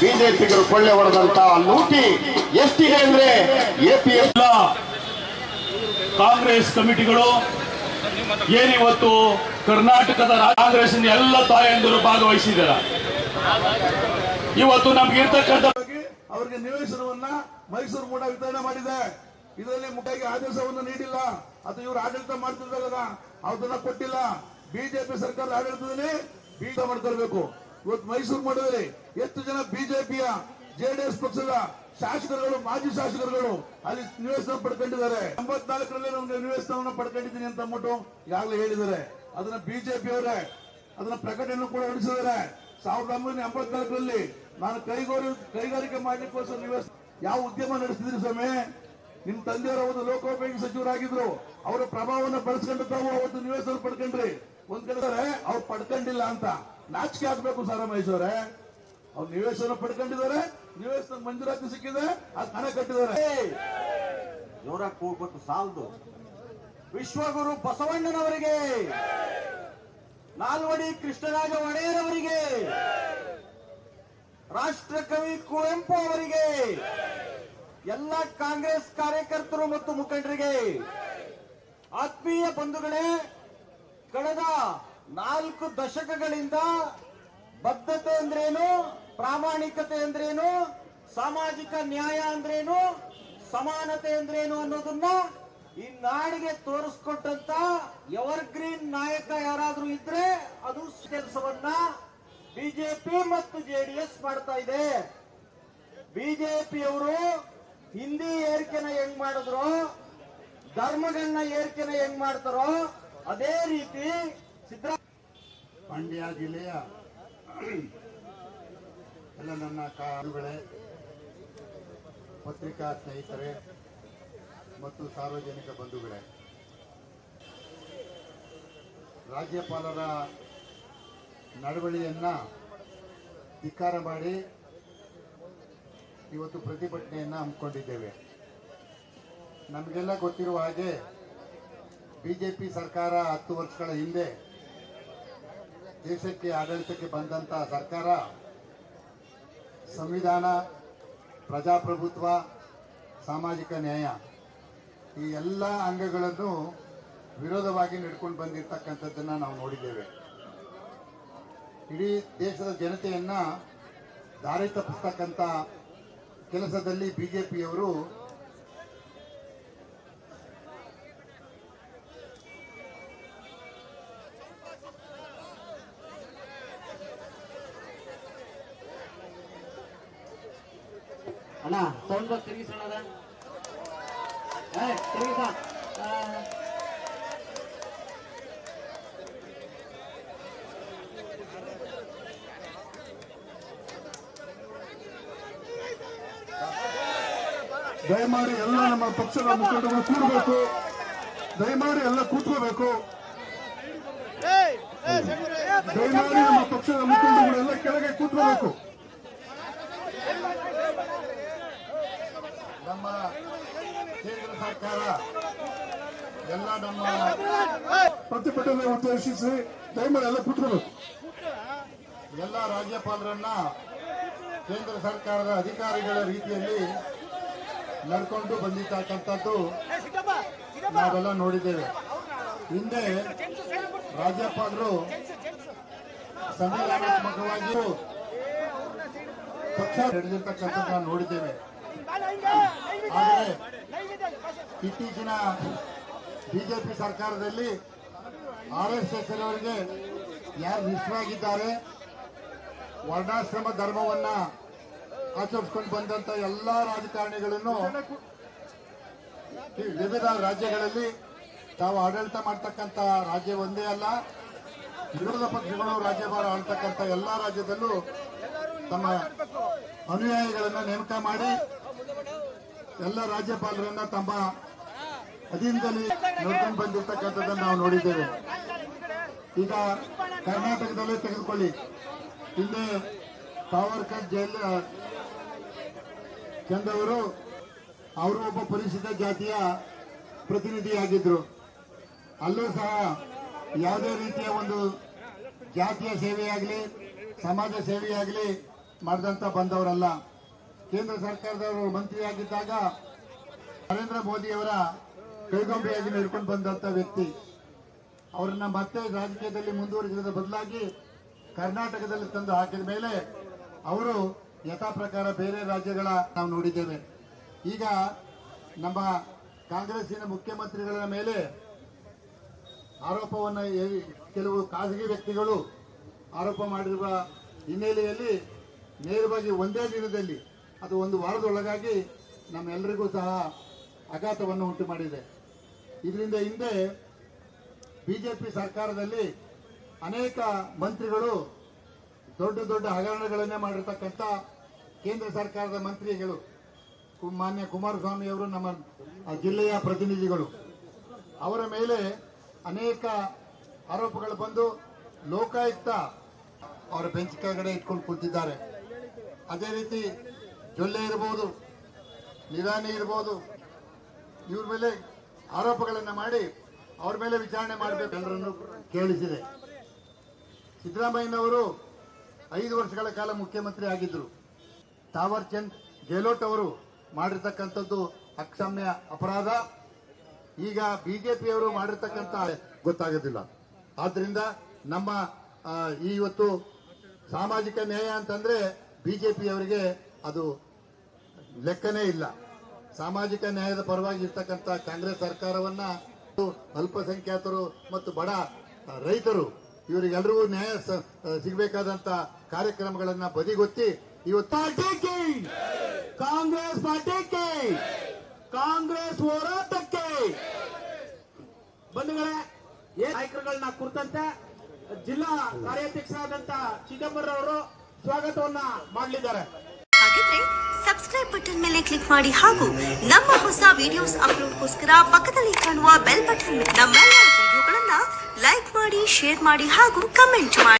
ಬಿಜೆಪಿಗರು ಕೊಳ್ಳೆ ಹೊಡೆದಂತ ಲೂಟಿ. ಎಷ್ಟಿದೆ ಅಂದ್ರೆ ಕಾಂಗ್ರೆಸ್ ಕಮಿಟಿಗಳು ಏನಿವತ್ತು ಕರ್ನಾಟಕದ ಕಾಂಗ್ರೆಸ್ ಎಲ್ಲ ತಾಯಂದಿರು ಭಾಗವಹಿಸಿದ್ದಾರೆ. ಇವತ್ತು ನಮ್ಗೆ ಇರ್ತಕ್ಕಂಥ ಆಗಿ ಅವರಿಗೆ ನಿವೇಶನವನ್ನ ಮೈಸೂರು ಕೂಡ ವಿತರಣೆ ಮಾಡಿದೆ. ಇದರಲ್ಲಿ ಮುಖ್ಯವಾಗಿ ಆದೇಶವನ್ನು ನೀಡಿಲ್ಲ. ಅದು ಇವರು ಆಡಳಿತ ಮಾಡ್ತಿದ್ದಾರಲ್ಲ ಅದನ್ನ ಕೊಟ್ಟಿಲ್ಲ. ಬಿಜೆಪಿ ಸರ್ಕಾರದ ಆಡಳಿತದಲ್ಲಿ ಬೀಜ ಮಾಡ್ಕೊಳ್ಬೇಕು. ಇವತ್ತು ಮೈಸೂರು ಮೂಡದಲ್ಲಿ ಎಷ್ಟು ಜನ ಬಿಜೆಪಿಯ ಜೆಡಿಎಸ್ ಪಕ್ಷದ ಶಾಸಕರುಗಳು, ಮಾಜಿ ಶಾಸಕರುಗಳು ಅಲ್ಲಿ ನಿವೇಶನ ಪಡ್ಕೊಂಡಿದ್ದಾರೆ. ಎಂಬತ್ನಾಲ್ಕರಲ್ಲಿ ನಮ್ಗೆ ನಿವೇಶನವನ್ನು ಪಡ್ಕೊಂಡಿದ್ದೀನಿ ಅಂತ ಅಂದ್ಬಿಟ್ಟು ಈಗಾಗಲೇ ಹೇಳಿದ್ದಾರೆ. ಅದನ್ನ ಬಿಜೆಪಿ ಅವರೇ, ಅದನ್ನ ಪ್ರಕಟಣೆ ಕೂಡ ಹೊರಡಿಸಿದ್ದಾರೆ. ಸಾವಿರದ ಒಂಬೈನೂರ ಎಂಬತ್ನಾಲ್ಕರಲ್ಲಿ ನಾನು ಕೈಗೋರಿ, ಕೈಗಾರಿಕೆ ಮಾಡ್ಲಿಕ್ಕೋಸ್ಕರ ನೀವು ಯಾವ ಉದ್ಯಮ ನಡೆಸಿದ್ರಿ ಸ್ವಾಮಿ? ನಿಮ್ ತಂದೆಯವರ ಒಂದು ಲೋಕೋಪಯೋಗಿ ಸಚಿವರಾಗಿದ್ರು. ಅವರ ಪ್ರಭಾವವನ್ನು ಬಳಸ್ಕೊಂಡು ತಾವು ಅವತ್ತು ನಿವೇಶನ ಪಡ್ಕೊಂಡ್ರಿ. ಒಂದ್ ಕಡೆ ಅವ್ರು ಪಡ್ಕೊಂಡಿಲ್ಲ ಅಂತ. ನಾಚಿಕೆ ಆಗ್ಬೇಕು ಸರ ಮಹೇಶ್ವರ ಅವ್ರು. ನಿವೇಶನ ಪಡ್ಕೊಂಡಿದ್ದಾರೆ, ನಿವೇಶನ ಮಂಜೂರಾತಿ ಸಿಕ್ಕಿದೆ, ಅದು ಹಣ ಕಟ್ಟಿದ್ದಾರೆ. ಜೋರಾಗಿ ಕೂಗ್ಬೇಕು ಸಾಲದು. ವಿಶ್ವಗುರು ಬಸವಣ್ಣನವರಿಗೆ, ನಾಲ್ವಡಿ ಕೃಷ್ಣರಾಜ ಒಡೆಯರವರಿಗೆ ರಾಷ್ಟ್ರಕವಿ ಕುವೆಂಪು ಅವರಿಗೆ, ಎಲ್ಲ ಕಾಂಗ್ರೆಸ್ ಕಾರ್ಯಕರ್ತರು ಮತ್ತು ಮುಖಂಡರಿಗೆ, ಆತ್ಮೀಯ ಬಂಧುಗಳೇ, ಕಳೆದ ನಾಲ್ಕು ದಶಕಗಳಿಂದ ಬದ್ಧತೆ ಅಂದ್ರೇನು, ಪ್ರಾಮಾಣಿಕತೆ ಅಂದ್ರೇನು, ಸಾಮಾಜಿಕ ನ್ಯಾಯ ಅಂದ್ರೇನು, ಸಮಾನತೆ ಅಂದ್ರೇನು ಅನ್ನೋದನ್ನ ಈ ನಾಡಿಗೆ ತೋರಿಸ್ಕೊಟ್ಟಂತ ಎವರ್ಗ್ರೀನ್ ನಾಯಕ ಯಾರಾದ್ರೂ ಇದ್ರೆ ಅದು ಕೆಲಸವನ್ನ ಬಿಜೆಪಿ ಮತ್ತು ಜೆಡಿಎಸ್ ಮಾಡ್ತಾ ಇದೆ. ಬಿಜೆಪಿಯವರು ಹಿಂದಿ ಏರಿಕೆನ ಹೆಂಗ್ ಮಾಡಿದ್ರು ಧರ್ಮಗಳನ್ನ ಏರಿಕೆನ ಹೆಂಗ್ ಮಾಡ್ತಾರೋ ಅದೇ ರೀತಿ ಸಿದ್ದರಾಮ ಮಂಡ್ಯ ಜಿಲ್ಲೆಯ ಎಲ್ಲ ನನ್ನ ಕಾರುಗಳೇ ಪತ್ರಿಕಾ ಸ್ನೇಹಿತರೆ ಮತ್ತು ಸಾರ್ವಜನಿಕ ಬಂಧುಗಳೇ, ರಾಜ್ಯಪಾಲರ ನಡವಳಿಯನ್ನ ಧಿಕ್ಕಾರ ಮಾಡಿ ಇವತ್ತು ಪ್ರತಿಭಟನೆಯನ್ನು ಹಮ್ಮಿಕೊಂಡಿದ್ದೇವೆ. ನಮಗೆಲ್ಲ ಗೊತ್ತಿರುವ ಹಾಗೆ ಬಿಜೆಪಿ ಸರ್ಕಾರ ಹತ್ತು ವರ್ಷಗಳ ಹಿಂದೆ ದೇಶಕ್ಕೆ, ಆಡಳಿತಕ್ಕೆ ಬಂದಂಥ ಸರ್ಕಾರ ಸಂವಿಧಾನ, ಪ್ರಜಾಪ್ರಭುತ್ವ, ಸಾಮಾಜಿಕ ನ್ಯಾಯ ಈ ಎಲ್ಲ ಅಂಗಗಳನ್ನು ವಿರೋಧವಾಗಿ ನಡ್ಕೊಂಡು ಬಂದಿರತಕ್ಕಂಥದ್ದನ್ನು ನಾವು ನೋಡಿದ್ದೇವೆ. ಇಡೀ ದೇಶದ ಜನತೆಯನ್ನ ದಾರಿ ತಪ್ಪಿಸ್ತಕ್ಕಂಥ ಕೆಲಸದಲ್ಲಿ ಬಿಜೆಪಿಯವರು ಅಣ್ಣ ಸೌಂಡ್ ಬಾಕ್ಸ್ ತಿರುಗಿಸೋಣ ತಿರುಗಿಸ ದಯಮಾಡಿ ಎಲ್ಲ ನಮ್ಮ ಪಕ್ಷದ ಮುಖಂಡರು ಕೂಡಬೇಕು ದಯಮಾಡಿ ಎಲ್ಲ ಕೂತ್ಕೋಬೇಕು. ದಯಮಾಡಿ ನಮ್ಮ ಪಕ್ಷದ ಮುಖಂಡರು ಎಲ್ಲ ಕೆಳಗೆ ಕೂತ್ಕೋಬೇಕು. ನಮ್ಮ ಕೇಂದ್ರ ಸರ್ಕಾರ ಎಲ್ಲ ನಮ್ಮ ಪ್ರತಿಭಟನೆ ಉದ್ದೇಶಿಸಿ ದಯಮಾಡಿ ಎಲ್ಲ ಕೂತ್ಕೋಬೇಕು. ಎಲ್ಲ ರಾಜ್ಯಪಾಲರನ್ನ ಕೇಂದ್ರ ಸರ್ಕಾರದ ಅಧಿಕಾರಿಗಳ ರೀತಿಯಲ್ಲಿ ನಡ್ಕೊಂಡು ಬಂದಿರ್ತಕ್ಕಂಥದ್ದು ನಾವೆಲ್ಲ ನೋಡಿದ್ದೇವೆ. ಹಿಂದೆ ರಾಜ್ಯಪಾಲರು ಸಂವಿಧಾನಾತ್ಮಕವಾಗಿ ಪಕ್ಷ ನಡೆದಿರ್ತಕ್ಕಂಥದ್ದು ನಾವು ನೋಡಿದ್ದೇವೆ. ಆದರೆ ಇತ್ತೀಚಿನ ಬಿಜೆಪಿ ಸರ್ಕಾರದಲ್ಲಿ ಆರ್ ಎಸ್ ಎಸ್ ಅವರಿಗೆ ಯಾರು ನಿಷ್ಠರಾಗಿದ್ದಾರೆ ವರ್ಣಾಶ್ರಮ ಧರ್ಮವನ್ನ ಆಚರಿಸ್ಕೊಂಡು ಬಂದಂತ ಎಲ್ಲಾ ರಾಜಕಾರಣಿಗಳನ್ನು ವಿವಿಧ ರಾಜ್ಯಗಳಲ್ಲಿ ತಾವು ಆಡಳಿತ ಮಾಡ್ತಕ್ಕಂಥ ರಾಜ್ಯ ಒಂದೇ ಅಲ್ಲ ವಿರೋಧ ಪಕ್ಷಗಳು ರಾಜ್ಯಭಾರ ಆಳ್ತಕ್ಕಂಥ ಎಲ್ಲಾ ರಾಜ್ಯದಲ್ಲೂ ತಮ್ಮ ಅನುಯಾಯಿಗಳನ್ನು ನೇಮಕ ಮಾಡಿ ಎಲ್ಲ ರಾಜ್ಯಪಾಲರನ್ನ ತಮ್ಮ ಅಧೀನದಲ್ಲಿ ನೋಡ್ಕೊಂಡು ಬಂದಿರತಕ್ಕಂಥದ್ದನ್ನು ನಾವು ನೋಡಿದ್ದೇವೆ. ಈಗ ಕರ್ನಾಟಕದಲ್ಲೇ ತೆಗೆದುಕೊಳ್ಳಿ. ಹಿಂದೆ ಪವರ್ ಕಟ್ ಜೈಲ್ ಚಂದ್ ಅವರು ಅವರು ಒಬ್ಬ ಪರಿಶಿಷ್ಟ ಜಾತಿಯ ಪ್ರತಿನಿಧಿಯಾಗಿದ್ದರು ಅಲ್ಲೂ ಸಹ ಯಾವುದೇ ರೀತಿಯ ಒಂದು ಜಾತಿಯ ಸೇವೆಯಾಗಲಿ, ಸಮಾಜ ಸೇವೆಯಾಗಲಿ ಮಾಡಿದಂತ ಬಂದವರಲ್ಲ. ಕೇಂದ್ರ ಸರ್ಕಾರದವರು ಮಂತ್ರಿಯಾಗಿದ್ದಾಗ ನರೇಂದ್ರ ಮೋದಿಯವರ ಕೈಗೊಂಬೆಯಾಗಿ ನಡ್ಕೊಂಡು ಬಂದಂಥ ವ್ಯಕ್ತಿ. ಅವರನ್ನ ಮತ್ತೆ ರಾಜಕೀಯದಲ್ಲಿ ಮುಂದುವರಿಸಿದ ಬದಲಾಗಿ ಕರ್ನಾಟಕದಲ್ಲಿ ತಂದು ಹಾಕಿದ ಮೇಲೆ ಅವರು ಯಥಾ ಪ್ರಕಾರ ಬೇರೆ ರಾಜ್ಯಗಳ ನಾವು ನೋಡಿದ್ದೇವೆ. ಈಗ ನಮ್ಮ ಕಾಂಗ್ರೆಸ್ಸಿನ ಮುಖ್ಯಮಂತ್ರಿಗಳ ಮೇಲೆ ಆರೋಪವನ್ನು ಕೆಲವು ಖಾಸಗಿ ವ್ಯಕ್ತಿಗಳು ಆರೋಪ ಮಾಡಿರುವ ಹಿನ್ನೆಲೆಯಲ್ಲಿ ನೇರವಾಗಿ ಒಂದೇ ದಿನದಲ್ಲಿ, ಅದು ಒಂದು ವಾರದೊಳಗಾಗಿ ನಮ್ಮೆಲ್ಲರಿಗೂ ಸಹ ಆಘಾತವನ್ನು ಉಂಟು ಮಾಡಿದೆ. ಇದರಿಂದ ಹಿಂದೆ ಬಿಜೆಪಿ ಸರ್ಕಾರದಲ್ಲಿ ಅನೇಕ ಮಂತ್ರಿಗಳು ದೊಡ್ಡ ದೊಡ್ಡ ಹಗರಣಗಳನ್ನೇ ಮಾಡಿರ್ತಕ್ಕಂಥ ಕೇಂದ್ರ ಸರ್ಕಾರದ ಮಂತ್ರಿಗಳು ಮಾನ್ಯ ಕುಮಾರಸ್ವಾಮಿ ಅವರು ನಮ್ಮ ಜಿಲ್ಲೆಯ ಪ್ರತಿನಿಧಿಗಳು. ಅವರ ಮೇಲೆ ಅನೇಕ ಆರೋಪಗಳು ಬಂದು ಲೋಕಾಯುಕ್ತ ಅವರ ಬೆಂಚ್ ಕೆಳಗಡೆ ಇಟ್ಕೊಂಡು ಕೂತಿದ್ದಾರೆ. ಅದೇ ರೀತಿ ಜೊಲ್ಲೆ ಇರಬಹುದು ನಿರಾನಿ ಇರಬಹುದು ಇವ್ರ ಮೇಲೆ ಆರೋಪಗಳನ್ನು ಮಾಡಿ ಅವ್ರ ಮೇಲೆ ವಿಚಾರಣೆ ಮಾಡಬೇಕು ಎಲ್ಲರನ್ನು ಕೇಳಿಸಿದೆ. ಸಿದ್ದರಾಮಯ್ಯನವರು ಐದು ವರ್ಷಗಳ ಕಾಲ ಮುಖ್ಯಮಂತ್ರಿ ಆಗಿದ್ರು. ತಾವರ್ ಚಂದ್ ಗೆಹ್ಲೋಟ್ ಅವರು ಮಾಡಿರ್ತಕ್ಕಂಥದ್ದು ಅಕ್ಷಮ್ಯ ಅಪರಾಧ. ಈಗ ಬಿಜೆಪಿಯವರು ಮಾಡಿರ್ತಕ್ಕಂಥ ಗೊತ್ತಾಗೋದಿಲ್ಲ. ಆದ್ರಿಂದ ನಮ್ಮ ಈ ಇವತ್ತು ಸಾಮಾಜಿಕ ನ್ಯಾಯ ಅಂತಂದ್ರೆ ಬಿಜೆಪಿಯವರಿಗೆ ಅದು ಲೆಕ್ಕನೇ ಇಲ್ಲ. ಸಾಮಾಜಿಕ ನ್ಯಾಯದ ಪರವಾಗಿ ಇರ್ತಕ್ಕಂಥ ಕಾಂಗ್ರೆಸ್ ಸರ್ಕಾರವನ್ನ ಅಲ್ಪಸಂಖ್ಯಾತರು ಮತ್ತು ಬಡ ರೈತರು ಇವರಿಗೆಲ್ಲರಿಗೂ ನ್ಯಾಯ ಸ- ಸಿಗಬೇಕಾದಂತ ಕಾರ್ಯಕ್ರಮಗಳನ್ನ ಬದಿಗೊತ್ತಿ ಇವತ್ತು ಪಾರ್ಟಿಗೆ ಕಾಂಗ್ರೆಸ್ ಪಾರ್ಟಿಗೆ ಕಾಂಗ್ರೆಸ್ ಹೋರಾಟಕ್ಕೆ ಬಂಧುಗಳೇ, ಏ ನಾಯಕರುಗಳನ್ನ ಕುರಿತಂತೆ ಜಿಲ್ಲಾ ಕಾರ್ಯಾಧ್ಯಕ್ಷರಾದಂತ ಚಿದಂಬರಂ ಅವರು ಸ್ವಾಗತವನ್ನ ಮಾಡಲಿದ್ದಾರೆ. ಹಾಗಿದ್ರೆ ಸಬ್ಸ್ಕ್ರೈಬ್ ಬಟನ್ ಮೇಲೆ ಕ್ಲಿಕ್ ಮಾಡಿ ಹಾಗೂ ನಮ್ಮ ಹೊಸ ವಿಡಿಯೋಸ್ ಅಪ್ಲೋಡ್ಗೋಸ್ಕರ ಪಕ್ಕದಲ್ಲಿ ಕಾಣುವ ಬೆಲ್ ಬಟನ್ ನಮ್ಮೆಲ್ಲ ವಿಡಿಯೋಗಳನ್ನ ಲೈಕ್ ಮಾಡಿ ಶೇರ್ ಮಾಡಿ ಹಾಗೂ ಕಮೆಂಟ್ ಮಾಡಿ.